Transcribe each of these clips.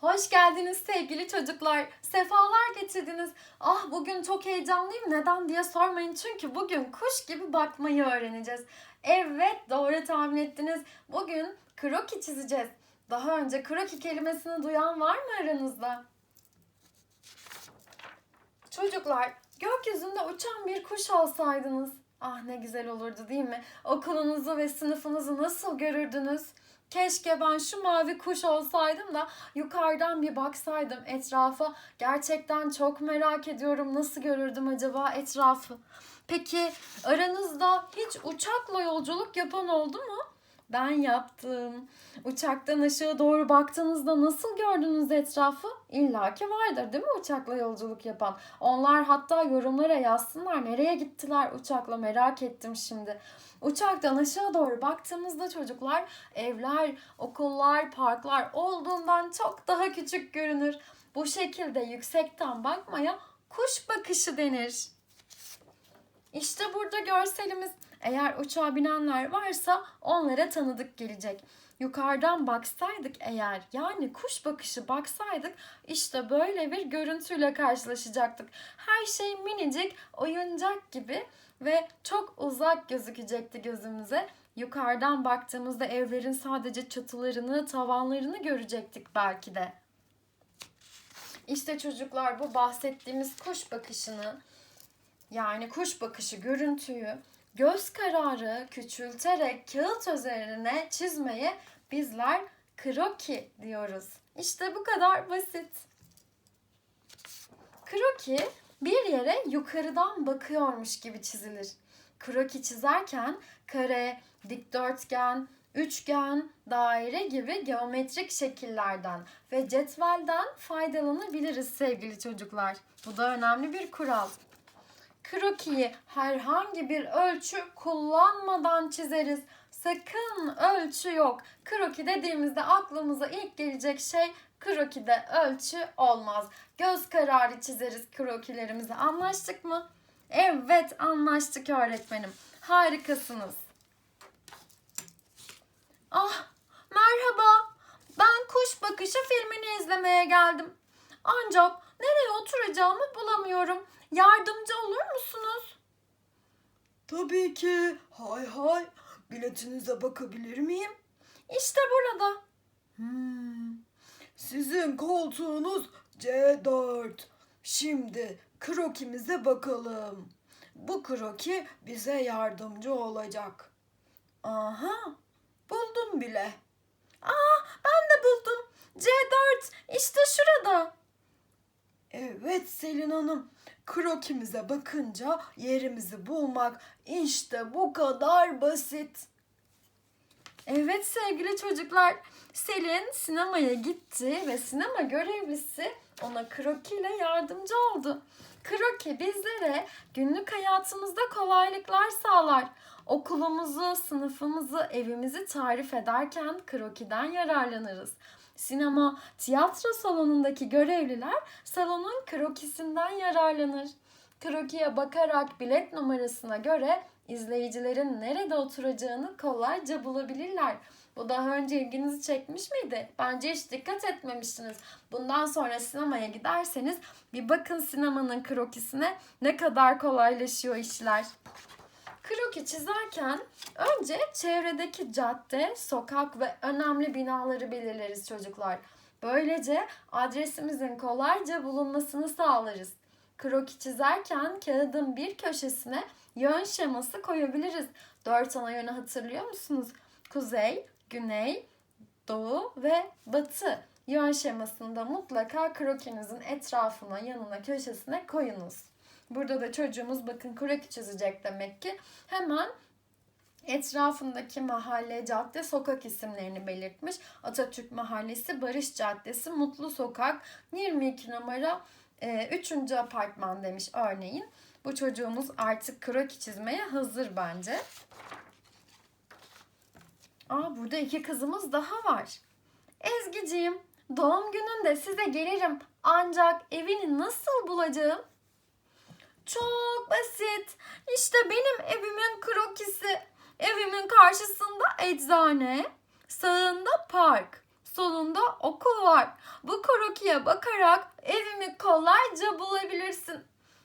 Hoş geldiniz sevgili çocuklar. Sefalar getirdiniz. Ah bugün çok heyecanlıyım. Neden diye sormayın. Çünkü bugün kuş gibi bakmayı öğreneceğiz. Evet doğru tahmin ettiniz. Bugün kroki çizeceğiz. Daha önce kroki kelimesini duyan var mı aranızda? Çocuklar gökyüzünde uçan bir kuş olsaydınız. Ah ne güzel olurdu değil mi? Okulunuzu ve sınıfınızı nasıl görürdünüz? Keşke ben şu mavi kuş olsaydım da yukarıdan bir baksaydım etrafa. Gerçekten çok merak ediyorum nasıl görürdüm acaba etrafı. Peki aranızda hiç uçakla yolculuk yapan oldu mu? Ben yaptım. Uçaktan aşağı doğru baktığınızda nasıl gördünüz etrafı? İlla ki vardır değil mi uçakla yolculuk yapan? Onlar hatta yorumlara yazsınlar nereye gittiler uçakla merak ettim şimdi. Uçaktan aşağı doğru baktığımızda çocuklar evler, okullar, parklar olduğundan çok daha küçük görünür. Bu şekilde yüksekten bakmaya kuş bakışı denir. İşte burada görselimiz. Eğer uçağa binenler varsa onlara tanıdık gelecek. Yukarıdan baksaydık eğer yani kuş bakışı baksaydık işte böyle bir görüntüyle karşılaşacaktık. Her şey minicik, oyuncak gibi ve çok uzak gözükecekti gözümüze. Yukarıdan baktığımızda evlerin sadece çatılarını, tavanlarını görecektik belki de. İşte çocuklar bu bahsettiğimiz kuş bakışını yani kuş bakışı görüntüyü göz kararı küçülterek kağıt üzerine çizmeye bizler kroki diyoruz. İşte bu kadar basit. Kroki bir yere yukarıdan bakıyormuş gibi çizilir. Kroki çizerken kare, dikdörtgen, üçgen, daire gibi geometrik şekillerden ve cetvelden faydalanabiliriz sevgili çocuklar. Bu da önemli bir kural. Krokiyi herhangi bir ölçü kullanmadan çizeriz. Sakın ölçü yok. Kroki dediğimizde aklımıza ilk gelecek şey krokide ölçü olmaz. Göz kararı çizeriz krokilerimizi. Anlaştık mı? Evet anlaştık öğretmenim. Harikasınız. Ah merhaba. Ben Kuş Bakışı filmini izlemeye geldim. Ancak nereye oturacağımı bulamıyorum. Yardımcı olur musunuz? Tabii ki. Hay hay. Biletinize bakabilir miyim? İşte burada. Hmm. Sizin koltuğunuz C4. Şimdi krokimize bakalım. Bu kroki bize yardımcı olacak. Aha, buldum bile. Aa ben de buldum. C4 işte şurada. Evet Selin Hanım. Krokimize bakınca yerimizi bulmak işte bu kadar basit. Evet sevgili çocuklar. Selin sinemaya gitti ve sinema görevlisi ona kroki ile yardımcı oldu. Kroki bizlere günlük hayatımızda kolaylıklar sağlar. Okulumuzu, sınıfımızı, evimizi tarif ederken krokiden yararlanırız. Sinema, tiyatro salonundaki görevliler salonun krokisinden yararlanır. Krokiye bakarak bilet numarasına göre izleyicilerin nerede oturacağını kolayca bulabilirler. Bu daha önce ilginizi çekmiş miydi? Bence hiç dikkat etmemiştiniz. Bundan sonra sinemaya giderseniz bir bakın sinemanın krokisine ne kadar kolaylaşıyor işler. Kroki çizerken önce çevredeki cadde, sokak ve önemli binaları belirleriz çocuklar. Böylece adresimizin kolayca bulunmasını sağlarız. Kroki çizerken kağıdın bir köşesine yön şeması koyabiliriz. Dört ana yönü hatırlıyor musunuz? Kuzey, güney, doğu ve batı. Yön şemasında mutlaka krokinizin etrafına, yanına, köşesine koyunuz. Burada da çocuğumuz bakın kroki çizecek demek ki. Hemen etrafındaki mahalle, cadde, sokak isimlerini belirtmiş. Atatürk Mahallesi, Barış Caddesi, Mutlu Sokak, 22 numara 3. apartman demiş örneğin. Bu çocuğumuz artık kroki çizmeye hazır bence. Aa burada iki kızımız daha var. Ezgi'ciğim doğum gününde size gelirim ancak evini nasıl bulacağım? Çok basit. İşte benim evimin krokisi. Evimin karşısında eczane, sağında park, Solunda okul var. Bu krokiye bakarak evimi kolayca bulabilirsin.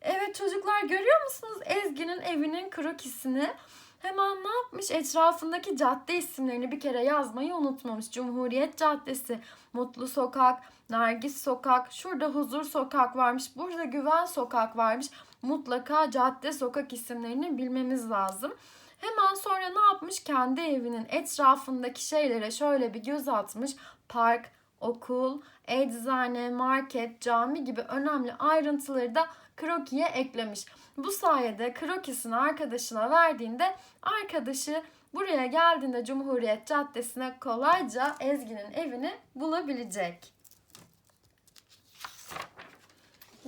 Evet çocuklar görüyor musunuz Ezgi'nin evinin krokisini? Hemen ne yapmış? Etrafındaki cadde isimlerini bir kere yazmayı unutmamış. Cumhuriyet Caddesi, Mutlu Sokak, Nergis Sokak, şurada Huzur Sokak varmış, burada Güven Sokak varmış. Mutlaka cadde sokak isimlerini bilmemiz lazım. Hemen sonra ne yapmış? Kendi evinin etrafındaki şeylere şöyle bir göz atmış. Park, okul, eczane, market, cami gibi önemli ayrıntıları da krokiye eklemiş. Bu sayede krokisini arkadaşına verdiğinde arkadaşı buraya geldiğinde Cumhuriyet Caddesi'ne kolayca Ezgi'nin evini bulabilecek.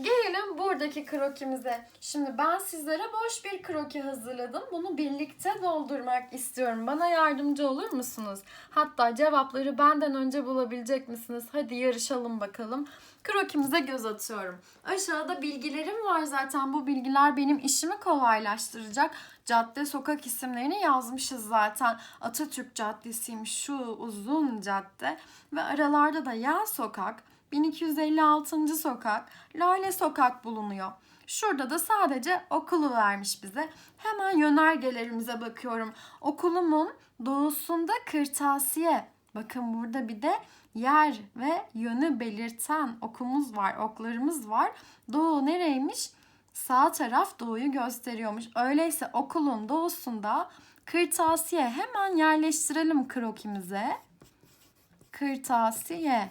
Gelelim buradaki krokimize. Şimdi ben sizlere boş bir kroki hazırladım. Bunu birlikte doldurmak istiyorum. Bana yardımcı olur musunuz? Hatta cevapları benden önce bulabilecek misiniz? Hadi yarışalım bakalım. Krokimize göz atıyorum. Aşağıda bilgilerim var zaten. Bu bilgiler benim işimi kolaylaştıracak. Cadde, sokak isimlerini yazmışız zaten. Atatürk Caddesi'ymiş şu uzun cadde. Ve aralarda da Yel Sokak, 1256. sokak, Lale Sokak bulunuyor. Şurada da sadece okulu vermiş bize. Hemen yönergelerimize bakıyorum. Okulumun doğusunda kırtasiye. Bakın burada bir de yer ve yönü belirten okumuz var, oklarımız var. Doğu nereymiş? Sağ taraf doğuyu gösteriyormuş. Öyleyse okulun doğusunda kırtasiye hemen yerleştirelim krokimize. Kırtasiye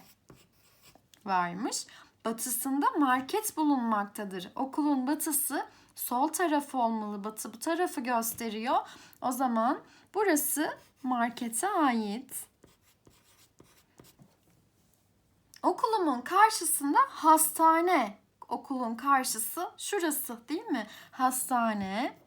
varmış. Batısında market bulunmaktadır. Okulun batısı sol tarafı olmalı. Batı bu tarafı gösteriyor. O zaman burası markete ait. Okulumun karşısında hastane. Okulun karşısı şurası değil mi? Hastane.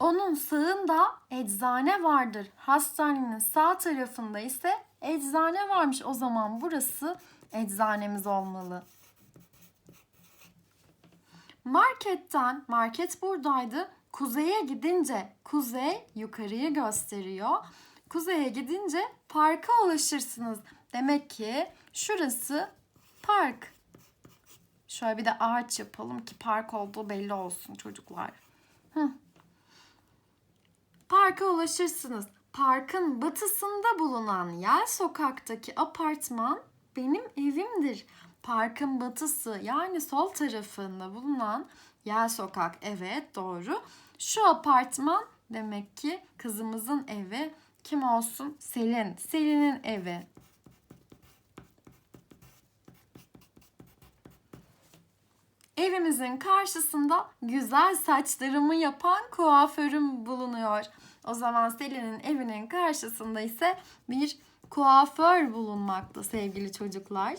Onun sağında eczane vardır. Hastanenin sağ tarafında ise eczane varmış. O zaman burası eczanemiz olmalı. Marketten, market buradaydı. Kuzeye gidince kuzey yukarıyı gösteriyor. Kuzeye gidince parka ulaşırsınız. Demek ki şurası park. Şöyle bir de ağaç yapalım ki park olduğu belli olsun çocuklar. Hı. Parka ulaşırsınız. Parkın batısında bulunan Yel Sokak'taki apartman benim evimdir. Parkın batısı yani sol tarafında bulunan Yel Sokak evet doğru. Şu apartman demek ki kızımızın evi kim olsun? Selin. Selin'in evi. Evimizin karşısında güzel saçlarımı yapan kuaförüm bulunuyor. O zaman Selin'in evinin karşısında ise bir kuaför bulunmakta sevgili çocuklar.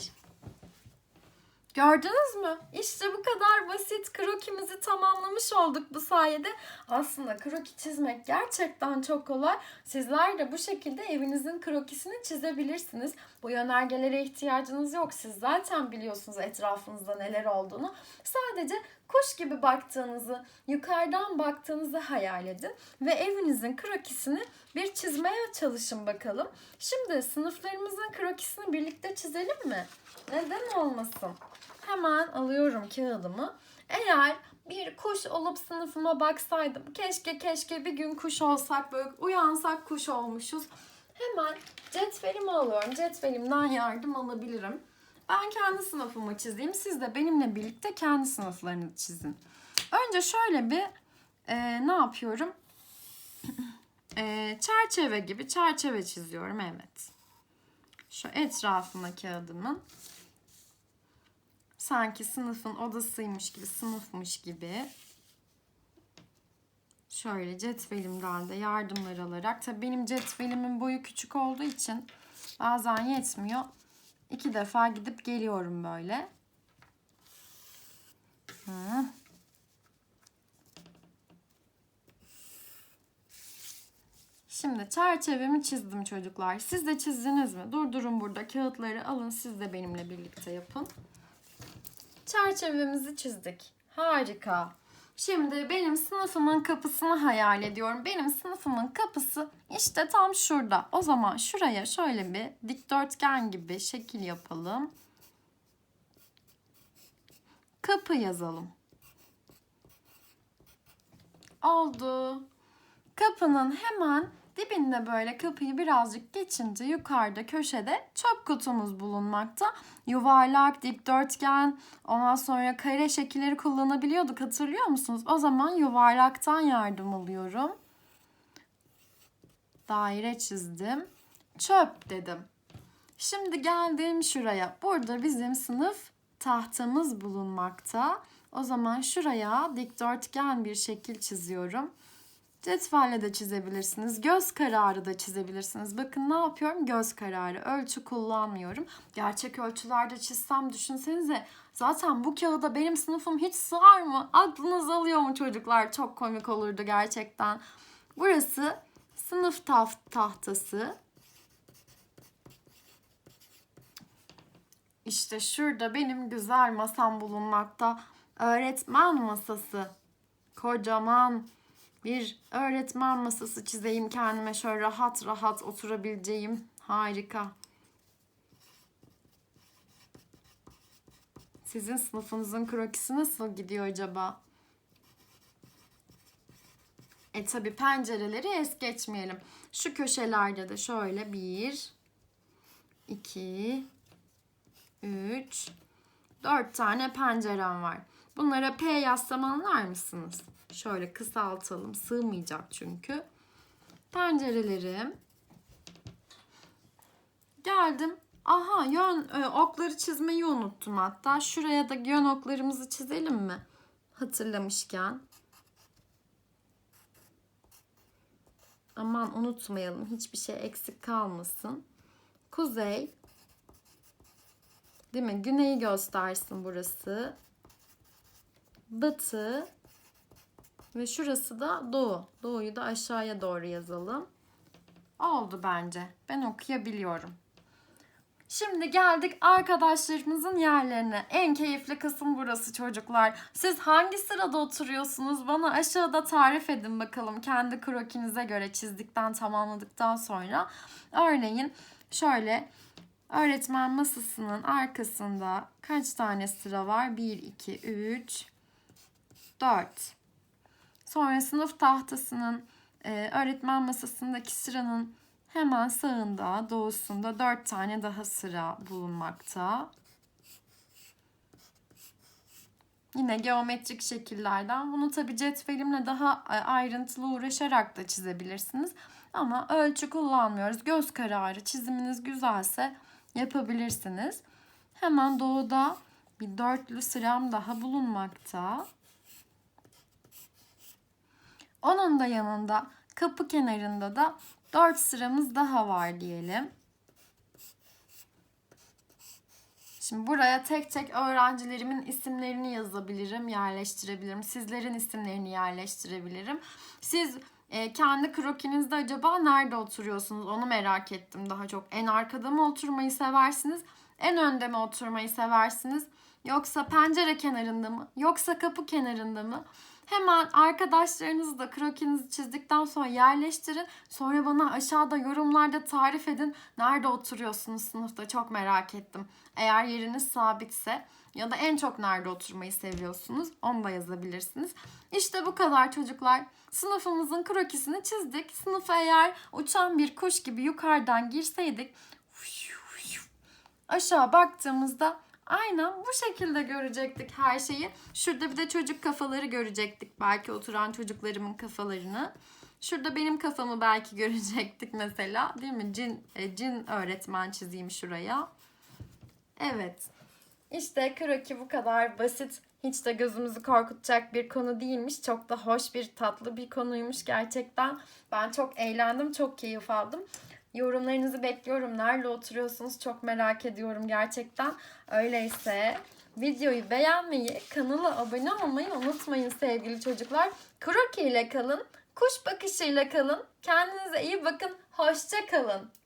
Gördünüz mü? İşte bu kadar basit krokimizi tamamlamış olduk bu sayede. Aslında kroki çizmek gerçekten çok kolay. Sizler de bu şekilde evinizin krokisini çizebilirsiniz. Bu yönergelere ihtiyacınız yok. Siz zaten biliyorsunuz etrafınızda neler olduğunu. Sadece kuş gibi baktığınızı, yukarıdan baktığınızı hayal edin ve evinizin krokisini bir çizmeye çalışın bakalım. Şimdi sınıflarımızın krokisini birlikte çizelim mi? Neden olmasın? Hemen alıyorum kağıdımı. Eğer bir kuş olup sınıfıma baksaydım. Keşke keşke bir gün kuş olsak böyle uyansak kuş olmuşuz. Hemen cetvelimi alıyorum. Cetvelimden yardım alabilirim. Ben kendi sınıfımı çizeyim. Siz de benimle birlikte kendi sınıflarınızı çizin. Önce şöyle bir e, ne yapıyorum? e, çerçeve gibi çerçeve çiziyorum. Evet. Şu etrafına kağıdımın sanki sınıfın odasıymış gibi, sınıfmış gibi. Şöyle cetvelimden de yardımlar alarak. Tabii benim cetvelimin boyu küçük olduğu için bazen yetmiyor. İki defa gidip geliyorum böyle. Hı. Şimdi çerçevemi çizdim çocuklar. Siz de çizdiniz mi? Durdurun burada kağıtları alın siz de benimle birlikte yapın. Çerçevemizi çizdik. Harika. Şimdi benim sınıfımın kapısını hayal ediyorum. Benim sınıfımın kapısı işte tam şurada. O zaman şuraya şöyle bir dikdörtgen gibi şekil yapalım. Kapı yazalım. Oldu. Kapının hemen dibinde böyle kapıyı birazcık geçince yukarıda köşede çöp kutumuz bulunmakta. Yuvarlak, dikdörtgen, ondan sonra kare şekilleri kullanabiliyorduk hatırlıyor musunuz? O zaman yuvarlaktan yardım alıyorum. Daire çizdim. Çöp dedim. Şimdi geldim şuraya. Burada bizim sınıf tahtamız bulunmakta. O zaman şuraya dikdörtgen bir şekil çiziyorum. Cetvelle de çizebilirsiniz. Göz kararı da çizebilirsiniz. Bakın ne yapıyorum? Göz kararı. Ölçü kullanmıyorum. Gerçek ölçülerde çizsem düşünsenize. Zaten bu kağıda benim sınıfım hiç sığar mı? Aklınız alıyor mu çocuklar? Çok komik olurdu gerçekten. Burası sınıf taht tahtası. İşte şurada benim güzel masam bulunmakta. Öğretmen masası. Kocaman bir öğretmen masası çizeyim kendime şöyle rahat rahat oturabileceğim. Harika. Sizin sınıfınızın krokisi nasıl gidiyor acaba? E tabi pencereleri es geçmeyelim. Şu köşelerde de şöyle bir, iki, üç, dört tane pencerem var. Bunlara P yazsam anlar mısınız? Şöyle kısaltalım. Sığmayacak çünkü. Pencerelerim. Geldim. Aha yön e, okları çizmeyi unuttum hatta. Şuraya da yön oklarımızı çizelim mi? Hatırlamışken. Aman unutmayalım. Hiçbir şey eksik kalmasın. Kuzey. Değil mi? Güneyi göstersin burası. Batı. Ve şurası da doğu. Doğuyu da aşağıya doğru yazalım. Oldu bence. Ben okuyabiliyorum. Şimdi geldik arkadaşlarımızın yerlerine. En keyifli kısım burası çocuklar. Siz hangi sırada oturuyorsunuz? Bana aşağıda tarif edin bakalım. Kendi krokinize göre çizdikten tamamladıktan sonra. Örneğin şöyle öğretmen masasının arkasında kaç tane sıra var? 1, 2, 3, 4. Sonra sınıf tahtasının e, öğretmen masasındaki sıranın hemen sağında, doğusunda dört tane daha sıra bulunmakta. Yine geometrik şekillerden. Bunu tabi cetvelimle daha e, ayrıntılı uğraşarak da çizebilirsiniz. Ama ölçü kullanmıyoruz. Göz kararı çiziminiz güzelse yapabilirsiniz. Hemen doğuda bir dörtlü sıram daha bulunmakta. Onun da yanında kapı kenarında da 4 sıramız daha var diyelim. Şimdi buraya tek tek öğrencilerimin isimlerini yazabilirim, yerleştirebilirim. Sizlerin isimlerini yerleştirebilirim. Siz e, kendi krokinizde acaba nerede oturuyorsunuz onu merak ettim daha çok. En arkada mı oturmayı seversiniz? En önde mi oturmayı seversiniz? Yoksa pencere kenarında mı? Yoksa kapı kenarında mı? Hemen arkadaşlarınızı da krokinizi çizdikten sonra yerleştirin. Sonra bana aşağıda yorumlarda tarif edin. Nerede oturuyorsunuz sınıfta çok merak ettim. Eğer yeriniz sabitse ya da en çok nerede oturmayı seviyorsunuz onu da yazabilirsiniz. İşte bu kadar çocuklar. Sınıfımızın krokisini çizdik. Sınıfa eğer uçan bir kuş gibi yukarıdan girseydik aşağı baktığımızda Aynen bu şekilde görecektik her şeyi. Şurada bir de çocuk kafaları görecektik. Belki oturan çocuklarımın kafalarını. Şurada benim kafamı belki görecektik mesela. Değil mi? Cin, e, cin öğretmen çizeyim şuraya. Evet. İşte kroki bu kadar basit. Hiç de gözümüzü korkutacak bir konu değilmiş. Çok da hoş bir tatlı bir konuymuş gerçekten. Ben çok eğlendim, çok keyif aldım. Yorumlarınızı bekliyorum. Nerede oturuyorsunuz çok merak ediyorum gerçekten. Öyleyse videoyu beğenmeyi, kanala abone olmayı unutmayın sevgili çocuklar. Kroki ile kalın, kuş bakışıyla kalın. Kendinize iyi bakın. Hoşça kalın.